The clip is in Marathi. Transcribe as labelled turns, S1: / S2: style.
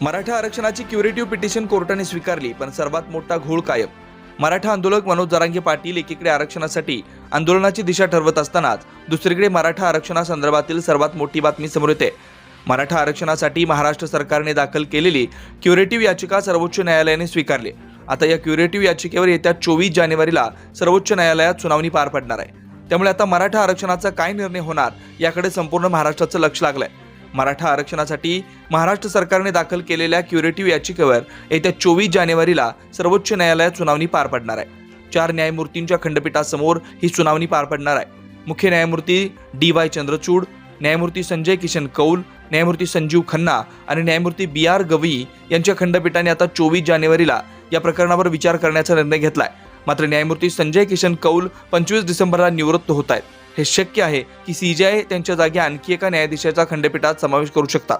S1: मराठा आरक्षणाची क्युरेटिव्ह पिटिशन कोर्टाने स्वीकारली पण सर्वात मोठा घोळ कायम. मराठा आंदोलक मनोज जरांगे पाटील एकीकडे आरक्षणासाठी आंदोलनाची दिशा ठरवत असतानाच दुसरीकडे मराठा आरक्षणासंदर्भातील सर्वात मोठी बातमी समोर येते. मराठा आरक्षणासाठी महाराष्ट्र सरकारने दाखल केलेली क्युरेटिव्ह याचिका सर्वोच्च न्यायालयाने स्वीकारली. आता या क्युरेटिव्ह याचिकेवर येत्या चोवीस जानेवारीला सर्वोच्च न्यायालयात सुनावणी पार पडणार आहे. त्यामुळे आता मराठा आरक्षणाचा काय निर्णय होणार याकडे संपूर्ण महाराष्ट्राचं लक्ष लागलं आहे मराठा आरक्षणासाठी महाराष्ट्र सरकारने दाखल केलेल्या क्युरेटिव्ह याचिकेवर येत्या चोवीस जानेवारीला सर्वोच्च न्यायालयात सुनावणी पार पडणार आहे. चार न्यायमूर्तींच्या खंडपीठासमोर ही सुनावणी पार पडणार आहे. मुख्य न्यायमूर्ती डी वाय चंद्रचूड न्यायमूर्ती संजय किशन कौल न्यायमूर्ती संजीव खन्ना आणि न्यायमूर्ती बी आर गवई यांच्या खंडपीठाने आता चोवीस जानेवारीला या प्रकरणावर विचार करण्याचा निर्णय घेतलाय. मात्र न्यायमूर्ती संजय किशन कौल पंचवीस डिसेंबरला निवृत्त होत आहेत. हे शक्य आहे की सीजीआय त्यांच्या जागी आणखी एका न्यायाधीशाचा खंडपीठात समावेश करू शकतात.